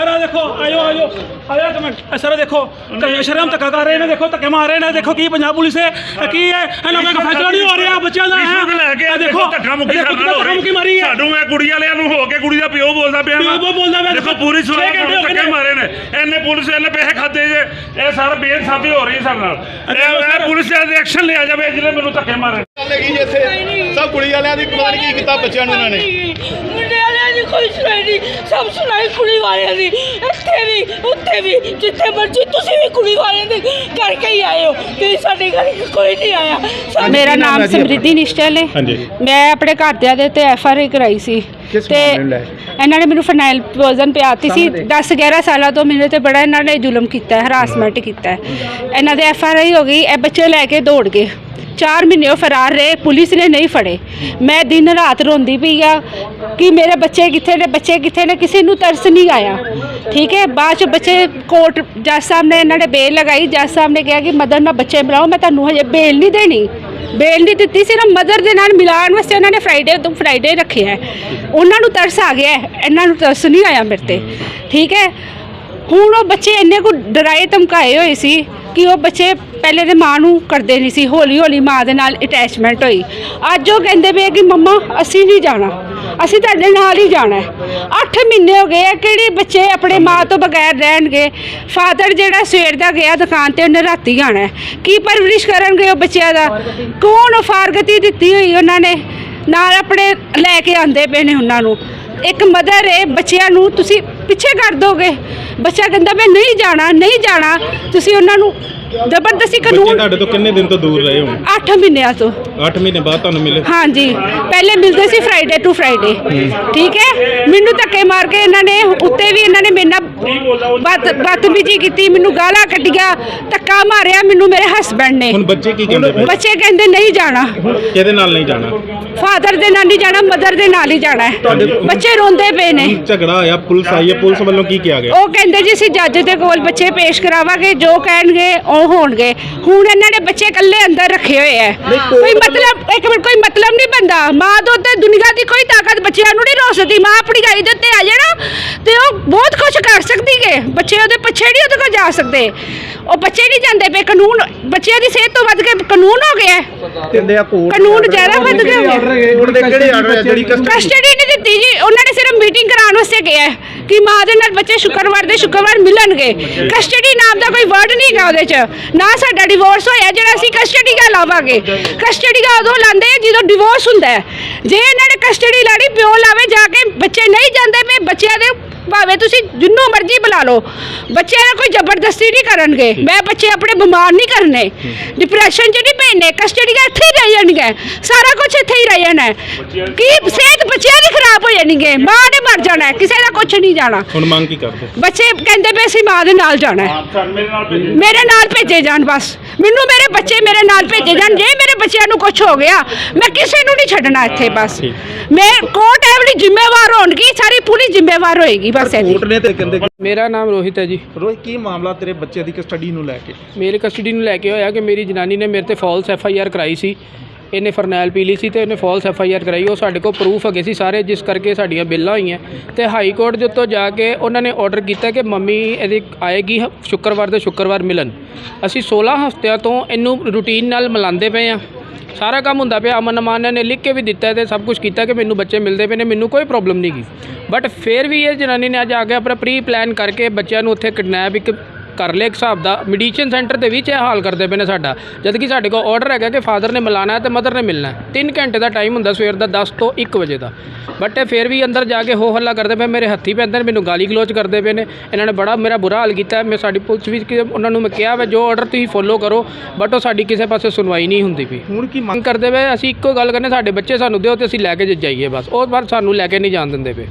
Sir ਦੇਖੋ ਆਇਓ ਆਇਓ। ਆਇਓ ਇੱਕ ਮਿੰਟ। ਇਹ ਸਰ ਦੇਖੋ ਕ- ਸ਼ਰਮ ਧੱਕਾ ਕਰ ਰਹੇ ਨੇ ਦੇਖੋ ਧੱਕੇ ਮਾਰ ਰਹੇ ਨੇ ਦੇਖੋ ਕੀ ਪੰਜਾਬ ਪੁਲਿਸ ਹੈ ਇਹ ਕੀ ਹੈ? ਇਹਨਾਂ ਦਾ ਕੋਈ ਫੈਸਲਾ ਨਹੀਂ ਹੋ ਰਿਹਾ ਬੱਚਿਆਂ ਦਾ ਇਸ਼ੂ ਨੂੰ ਲੈ ਕੇ ਇਹ ਦੇਖੋ ਧੱਕਾ ਮੁੱਕੀ ਦੇਖੋ ਸਾਡੇ ਨਾਲ ਹੋ ਧੱਕਾ ਮੁੱਕੀ ਰਹੀ ਮਾਰੀ ਹੈ। ਸਾਨੂੰ ਇਹ ਕੁੜੀ ਵਾਲਿਆਂ ਨੂੰ ਹੋ ਕੇ ਕੁੜੀ ਦਾ ਪਿਓ ਬੋਲਦਾ ਪਿਆ ਵਾ। ਪਿਓ ਬੋਲਦਾ ਪਿਆ, ਦੇਖੋ ਪੂਰੀ ਧੱਕੇ। ਮਾਰੇ ਨੇ। ਇਹਨੇ ਪੁਲਿਸ ਇਹਨੇ ਪੈਸੇ ਖਾਦੇ ਜੇ। ਇਹ ਸਾਰਾ ਬੇਇਨਸਾਫੀ ਹੋ ਰਹੀ ਹੈ ਸਾਡੇ ਨਾਲ। ਇਹ ਇਹ ਪੁਲਿਸ ਦੇ ਐਕਸ਼ਨ ਲਿਆ ਜਾਵੇ ਜਿਹਨੇ ਮੈਨੂੰ ਧੱਕੇ ਮਾਰੇ। ਗੱਲ ਹੈਗੀ ਜੀ ਇੱਥੇ। ਸਭ ਕੁੜੀ ਵਾਲਿਆਂ ਦੀ ਪਤਾ ਨਹੀਂ ਕੀ ਕੀਤਾ ਬੱਚਿਆਂ ਨੂੰ ਇਹਨਾਂ ਨੇ? ਕੋਈ ਸੁਣਾਈ ਨਹੀਂ ਸਭ ਸੁਣਾਈ ਕੁੜੀ ਵਾਲਿਆਂ ਦੀ। ਇੱਥੇ ਵੀ ਉੱਥੇ ਵੀ ਜਿੱਥੇ ਮਰਜ਼ੀ ਤੁਸੀਂ ਵੀ ਕੁੜੀ ਵਾਲਿਆਂ ਦੀ ਕਰਕੇ ਹੀ ਆਏ ਹੋ ਕਿ ਸਾਡੇ ਘਰ ਕੋਈ ਨਹੀਂ ਆਇਆ। ਮੇਰਾ ਨਾਮ ਸਮਰਿੱਧੀ ਨਿਸ਼ਚਲ ਹੈ। ਮੈਂ ਆਪਣੇ ਘਰਦਿਆਂ ਦੇ ਤੇ ਐਫ ਆਰ ਆਈ ਕਰਾਈ ਸੀ। ਤੇ ਇਹਨਾਂ ਨੇ ਮੈਨੂੰ ਫਰਨੈਲ ਪੋਇਜ਼ਨ ਪਿਆਤੀ ਸੀ। 10 11 ਸਾਲਾਂ ਤੋਂ ਮੇਰੇ ਤੇ ਬੜਾ ਇਹਨਾਂ ਨੇ ਜ਼ੁਲਮ ਕੀਤਾ ਹੈ ਹਰਾਸਮੈਂਟ ਕੀਤਾ ਹੈ। ਇਹਨਾਂ ਦੇ ਐਫ ਆਰ ਆਈ ਹੋ ਗਈ ਇਹ ਬੱਚੇ ਲੈ ਕੇ ਦੌੜ ਗਏ। 4 ਮਹੀਨੇ ਉਹ ਫਰਾਰ ਰਹੇ, ਪੁਲਿਸ ਨੇ ਨਹੀਂ ਫੜੇ। ਮੈਂ ਦਿਨ ਰਾਤ ਰੋਂਦੀ ਪਈ ਆ ਕਿ ਮੇਰੇ ਬੱਚੇ ਕਿੱਥੇ ਨੇ, ਬੱਚੇ ਕਿੱਥੇ ਨੇ, ਕਿਸੇ ਨੂੰ ਤਰਸ ਨਹੀਂ ਆਇਆ। ਠੀਕ ਹੈ, ਬਾਅਦ ਚ ਬੱਚੇ ਕੋਰਟ ਜੱਜ ਸਾਹਿਬ ਨੇ ਇਹਨਾਂ ਨੇ ਬੇਲ ਲਗਾਈ, ਜੱਜ ਸਾਹਿਬ ਨੇ ਕਿਹਾ ਕਿ ਮਦਰ ਨਾਲ ਬੱਚੇ ਮਿਲਾਓ, ਮੈਂ ਤੁਹਾਨੂੰ ਹਜੇ ਬੇਲ ਨਹੀਂ ਦੇਣੀ। ਬੇਲ ਨਹੀਂ ਦਿੱਤੀ ਸੀ ਨਾ ਮਦਰ ਦੇ ਨਾਲ ਮਿਲਾਉਣ ਵਾਸਤੇ ਉਹਨਾਂ ਨੇ ਫਰਾਈਡੇ ਤੋਂ ਫਰਾਈਡੇ ਰੱਖਿਆ ਉਹਨਾਂ ਨੂੰ ਤਰਸ ਆ ਗਿਆ, ਇਹਨਾਂ ਨੂੰ ਤਰਸ ਨਹੀਂ ਆਇਆ ਮੇਰੇ ਤੇ। ਠੀਕ ਹੈ, ਹੁਣ ਉਹ ਬੱਚੇ ਇੰਨੇ ਕੁ ਡਰਾਏ ਧਮਕਾਏ ਹੋਏ ਸੀ ਕਿ ਉਹ ਬੱਚੇ ਪਹਿਲੇ ਦੇ ਮਾਂ ਨੂੰ ਕਰਦੇ ਨਹੀਂ ਸੀ, ਹੌਲੀ ਹੌਲੀ ਮਾਂ ਦੇ ਨਾਲ ਅਟੈਚਮੈਂਟ ਹੋਈ। ਅੱਜ ਉਹ ਕਹਿੰਦੇ ਪਏ ਕਿ ਮੰਮਾ, ਅਸੀਂ ਨਹੀਂ ਜਾਣਾ, ਅਸੀਂ ਤੁਹਾਡੇ ਨਾਲ ਹੀ ਜਾਣਾ ਹੈ। 8 ਮਹੀਨੇ ਹੋ ਗਏ ਆ, ਕਿਹੜੇ ਬੱਚੇ ਆਪਣੇ ਮਾਂ ਤੋਂ ਬਗੈਰ ਰਹਿਣਗੇ? ਫਾਦਰ ਜਿਹੜਾ ਸਵੇਰ ਦਾ ਗਿਆ ਦੁਕਾਨ ਤੇ, ਉਹਨੇ ਰਾਤੀ ਆਣਾ ਕੀ ਪਰਵਰਿਸ਼ ਕਰਨਗੇ ਉਹ ਬੱਚਿਆਂ ਦਾ? ਕੌਣ ਫਾਰਗਤੀ ਦਿੱਤੀ ਹੋਈ ਉਹਨਾਂ ਨੇ? ਨਾਲ ਆਪਣੇ ਲੈ ਕੇ ਆਂਦੇ ਪਏ ਨੇ ਉਹਨਾਂ ਨੂੰ। ਇੱਕ ਮਦਰ ਹੈ, ਬੱਚਿਆਂ ਨੂੰ ਤੁਸੀਂ ਪਿੱਛੇ ਕਰ ਦੋਗੇ। ਬੱਚਾ ਕਹਿੰਦਾ, ਮੈਂ ਨਹੀਂ ਜਾਣਾ ਨਹੀਂ ਜਾਣਾ। ਤੁਸੀਂ ਉਹਨਾਂ ਨੂੰ ਜ਼ਬਰਦਸਤੀ ਬੱਚੇ ਕਾਨੂੰਨ ਤੁਹਾਡੇ ਤੋਂ ਕਿੰਨੇ ਦਿਨ ਤੋਂ ਦੂਰ ਰਹੇ ਹੋ 8 ਮਹੀਨਿਆਂ ਤੋਂ। 8 ਮਹੀਨੇ ਬਾਅਦ ਤੁਹਾਨੂੰ ਮਿਲੇ? ਹਾਂਜੀ। ਪਹਿਲੇ ਮਿਲਦੇ ਸੀ ਫਰਾਈਡੇ ਟੂ ਫਰਾਈਡੇ ਠੀਕ ਹੈ? ਮੈਨੂੰ ਧੱਕੇ ਮਾਰ ਕੇ ਇਹਨਾਂ ਨੇ ਉੱਤੇ ਵੀ ਇਹਨਾਂ ਨੇ ਮੇਰੇ ਨਾਲ ਬਦਤਮੀਜੀ ਕੀਤੀ ਮੈਨੂੰ ਗਾਲਾਂ ਕੱਢੀਆਂ ਧੱਕਾ ਮਾਰਿਆ ਮੈਨੂੰ ਮੇਰੇ ਹਸਬੰਡ ਨੇ। ਹੁਣ ਬੱਚੇ ਕੀ ਕਹਿੰਦੇ ਪਏ ਬੱਚੇ ਕਹਿੰਦੇ ਨਹੀਂ ਜਾਣਾ। ਕਿਹਦੇ ਨਾਲ ਨਹੀਂ ਜਾਣਾ? ਫਾਦਰ ਦੇ ਨਾਲ ਨਹੀਂ ਜਾਣਾ ਮਦਰ ਦੇ ਨਾਲ ਹੀ ਜਾਣਾ ਹੈ। ਬੱਚੇ ਰੋਂਦੇ ਪਏ ਨੇ। ਝਗੜਾ ਹੋਇਆ ਪੁਲਿਸ ਆਈ ਹੈ ਪੁਲਿਸ ਵੱਲੋਂ ਕੀ ਕਿਹਾ ਗਿਆ? ਉਹ ਕਹਿੰਦੇ ਜੀ ਅਸੀਂ ਜੱਜ ਦੇ ਕੋਲ ਬੱਚੇ ਪੇਸ਼ ਕਰਾਵਾਂਗੇ ਜੋ ਕਹਿਣਗੇ ਉਹ ਹੋਣਗੇ। ਹੁਣ ਇਹਨਾਂ ਨੇ ਬੱਚੇ ਇਕੱਲੇ ਅੰਦਰ ਰੱਖੇ ਹੋਏ ਐ ਕੋਈ ਮਤਲਬ ਇੱਕ ਮਿੰਟ ਕੋਈ ਮਤਲਬ ਨਹੀਂ ਬੰਦਾ ਮਾਂ ਤੋਂ ਤੇ ਦੁਨੀਆ ਦੀ ਕੋਈ ਤਾਕਤ ਬੱਚਿਆਂ ਨੂੰ ਨਹੀਂ ਰੋਕ ਸਕਦੀ ਮਾਂ ਆਪਣੀ ਗਾਈ ਦੇ ਉੱਤੇ ਆ ਜਾਣਾ ਤੇ ਉਹ ਬਹੁਤ ਕੁਝ ਕਰ ਸਕਦੀ ਹੈ ਬੱਚੇ ਉਹਦੇ ਪਿੱਛੇ ਨਹੀਂ ਉਹਦੇ ਕੋਲ ਜਾ ਸਕਦੇ। ਉਹ ਬੱਚੇ ਨਹੀਂ ਜਾਂਦੇ ਪਏ। ਕਾਨੂੰਨ ਬੱਚਿਆਂ ਦੀ ਸਿਹਤ ਤੋਂ ਵੱਧ ਕੇ ਕਾਨੂੰਨ ਹੋ ਗਿਆ। ਹੈ। ਕਹਿੰਦੇ ਆ ਕੋਰਟ ਕਾਨੂੰਨ ਜ਼ਿਆਦਾ ਵੱਧ ਗਿਆ ਕੋਰਟ ਦੇ ਕਿਹੜੇ ਆਰਡਰ ਹੈ? ਜਿਹੜੀ ਕਸਟਡੀ ਨਹੀਂ ਦਿੱਤੀ ਜੀ। ਉਹਨਾਂ ਨੇ ਸਿਰਫ ਮੀਟਿੰਗ ਕਰਾਉਣ ਵਾਸਤੇ ਕਿਹਾ। ਹੈ ਕਿ ਮਾਂ ਦੇ ਨਾਲ ਬੱਚੇ ਸ਼ੁੱਕਰਵਾਰ ਦੇ ਸ਼ੁੱਕਰਵਾਰ ਮਿਲਣਗੇ? ਕਸਟਡੀ ਨਾਮ ਦਾ ਕੋਈ ਵਰਡ ਨਹੀਂ ਹੈਗਾ ਉਹਦੇ 'ਚ। ਨਾ ਸਾਡਾ ਡਿਵੋਰਸ ਹੋਇਆ, ਜਿਹੜਾ ਅਸੀਂ ਕਸਟਡੀ ਦਾ ਲਾਵਾਂਗੇ। ਕਸਟਡੀ ਦਾ ਉਦੋਂ ਲਾਉਂਦੇ ਜਦੋਂ ਡਿਵੋਰਸ ਹੁੰਦਾ ਹੈ। ਜੇ ਇਹਨਾਂ ਨੇ ਕਸਟਡੀ ਲਾ ਪਿਓ ਲਾਵੇ ਜਾ ਕੇ ਬੱਚੇ ਨਹੀਂ ਜਾਂਦੇ ਪਏ ਬੱਚਿਆਂ ਦੇ ਭਾਵੇਂ ਤੁਸੀਂ ਜਿੰਨੂੰ ਮਰਜ਼ੀ ਬੁਲਾ ਲਓ। ਬੱਚਿਆਂ ਨਾਲ ਕੋਈ ਜ਼ਬਰਦਸਤੀ ਨਹੀਂ ਕਰਨਗੇ। ਮੈਂ ਬੱਚੇ ਆਪਣੇ ਬਿਮਾਰ ਨਹੀਂ ਕਰਨੇ। ਡਿਪਰੈਸ਼ਨ 'ਚ ਨਹੀਂ ਪੈਣੇ ਕਸਟਡੀ ਦਾ ਇੱਥੇ ਹੀ ਰਹਿ ਜਾਣਗੇ। ਸਾਰਾ ਕੁਝ ਇੱਥੇ ਹੀ ਰਹਿ ਜਾਣਾ। ਹੈ। ਕੀ ਸਿਹਤ ਬੱਚਿਆਂ ਦੀ ਖਰਾਬ ਹੋ ਜਾਣਗੇ। ਮਾਂ ਨੇ ਮਰ ਜਾਣਾ ਹੈ, ਕਿਸੇ ਦਾ ਕੁਝ ਨਹੀਂ ਜਾਣਾ। ਹੁਣ ਮੰਗ ਕੀ ਕਰਦੇ? ਬੱਚੇ ਕਹਿੰਦੇ ਪਏ ਅਸੀਂ ਮਾਂ ਦੇ ਨਾਲ ਜਾਣਾ ਹੈ। ਮੇਰੇ ਨਾਲ ਭੇਜੋ। ਜਾਣ ਬਸ। ਮੈਨੂੰ ਮੇਰੇ ਬੱਚੇ ਮੇਰੇ ਨਾਲ ਭੇਜੇ ਜਾਣ। ਜੇ ਮੇਰੇ ਬੱਚਿਆਂ ਨੂੰ ਕੁਝ ਹੋ ਗਿਆ। ਮੈਂ ਕਿਸੇ ਨੂੰ ਨਹੀਂ ਛੱਡਣਾ ਇੱਥੇ ਬਸ। ਮੈਂ ਕੋਰਟ ਐਵਲੀ ਜ਼ਿੰਮੇਵਾਰ ਹੋਣਗੀ ਸਾਰੀ ਪੁਲਿਸ ਜ਼ਿੰਮੇਵਾਰ ਹੋਏਗੀ ਬਸ ਇਹਦੀ ਕੋਰਟ ਨੇ ਤੇ ਕਹਿੰਦੇ ਮੇਰਾ ਨਾਮ ਰੋਹਿਤ ਹੈ ਜੀ। ਰੋਜ਼ ਕੀ ਮਾਮਲਾ ਤੇਰੇ ਬੱਚੇ ਦੀ ਕਸਟਡੀ ਨੂੰ ਲੈ ਕੇ? ਮੇਰੇ ਕਸਟਡੀ ਨੂੰ ਲੈ ਕੇ ਹੋਇਆ ਕਿ ਮੇਰੀ ਜਨਾਨੀ ਨੇ ਮੇਰੇ ਤੇ ਫਾਲਸ ਐਫ ਆਈ ਆਰ ਕਰਾਈ ਸੀ। ਇਹਨੇ ਫਰਨੈਲ ਪੀ ਲਈ ਸੀ ਤੇ ਇਹਨੇ ਫਾਲਸ ਐਫ ਆਈ ਆਰ ਕਰਾਈ। ਉਹ ਸਾਡੇ ਕੋਲ ਪ੍ਰੂਫ ਹੈਗੇ ਸੀ ਸਾਰੇ, ਜਿਸ ਕਰਕੇ ਸਾਡੀਆਂ ਬਿੱਲਾਂ ਹੋਈਆਂ। ਤੇ ਹਾਈ ਕੋਰਟ ਦੇ ਉੱਤੋਂ ਜਾ ਕੇ ਉਹਨਾਂ ਨੇ ਆਰਡਰ ਕੀਤਾ ਕਿ ਮੰਮੀ ਇਹਦੀ ਆਏਗੀ ਹ- ਸ਼ੁੱਕਰਵਾਰ ਦੇ ਸ਼ੁੱਕਰਵਾਰ ਮਿਲਣ। ਅਸੀਂ 16 ਹਫ਼ਤਿਆਂ ਤੋਂ ਇਹਨੂੰ ਰੂਟੀਨ ਨਾਲ ਮਿਲਾਉਂਦੇ ਪਏ ਆ ਸਾਰਾ ਕੰਮ ਹੁੰਦਾ ਪਿਆ। ਅਮਨ ਅਮਾਨ ਨੇ ਲਿਖ ਕੇ ਵੀ ਦਿੱਤਾ ਤੇ ਸਭ ਕੁਝ ਕੀਤਾ ਕਿ ਮੈਨੂੰ ਬੱਚੇ ਮਿਲਦੇ ਪਏ ਨੇ, ਮੈਨੂੰ ਕੋਈ ਪ੍ਰੋਬਲਮ ਨਹੀਂ ਗਈ ਬਟ ਫਿਰ ਵੀ ਇਹ ਜਨਾਨੀ ਨੇ ਅੱਜ ਆ ਕੇ ਆਪਣਾ ਪ੍ਰੀ ਪਲਾਨ ਕਰਕੇ ਬੱਚਿਆਂ ਨੂੰ ਉੱਥੇ ਕਿਡਨੈਪ ਇੱਕ ਕਰ ਲਿਆ ਇੱਕ ਹਿਸਾਬ ਦਾ। ਮੈਡੀਸ਼ਨ ਸੈਂਟਰ ਦੇ ਵਿੱਚ ਇਹ ਹਾਲ ਕਰਦੇ ਪਏ ਨੇ ਸਾਡਾ। ਜਦ ਕਿ ਸਾਡੇ ਕੋਲ ਆਰਡਰ ਹੈਗਾ ਕਿ ਫਾਦਰ ਨੇ ਮਿਲਾਣਾ ਹੈ ਤੇ ਮਦਰ ਨੇ ਮਿਲਣਾ ਹੈ। 3 ਘੰਟੇ ਦਾ ਟਾਈਮ ਹੁੰਦਾ ਸਵੇਰ ਦਾ 10 ਤੋਂ 1 ਵਜੇ ਦਾ। ਬਟ ਇਹ ਫਿਰ ਵੀ ਅੰਦਰ ਜਾ ਕੇ ਹੋ ਹੱਲਾ ਕਰਦੇ ਪਏ ਮੇਰੇ ਹੱਥੀ ਪੈਂਦੇ ਨੇ ਮੈਨੂੰ ਗਾਲੀ ਗਲੋਚ ਕਰਦੇ ਪਏ ਨੇ। ਇਹਨਾਂ ਨੇ ਬੜਾ ਮੇਰਾ ਬੁਰਾ ਹਾਲ ਕੀਤਾ। ਮੈਂ ਸਾਡੀ ਪੁਲਿਸ ਵੀ ਉਹਨਾਂ ਨੂੰ ਮੈਂ ਕਿਹਾ ਵਾ ਜੋ ਆਰਡਰ ਤੁਸੀਂ ਫੋਲੋ ਕਰੋ ਬਟ ਉਹ ਸਾਡੀ ਕਿਸੇ ਪਾਸੇ ਸੁਣਵਾਈ ਨਹੀਂ ਹੁੰਦੀ ਪਈ। ਹੁਣ ਕੀ ਮੰਗ ਕਰਦੇ ਪਏ ਅਸੀਂ ਇੱਕੋ ਗੱਲ ਕਰਨੇ ਸਾਡੇ ਬੱਚੇ ਸਾਨੂੰ ਦਿਓ ਤੇ ਅਸੀਂ ਲੈ ਕੇ ਜਾਈਏ ਬਸ। ਉਹ ਪਰ ਸਾਨੂੰ ਲੈ ਕੇ ਨਹੀਂ ਜਾਣ ਦਿੰਦੇ ਪਏ।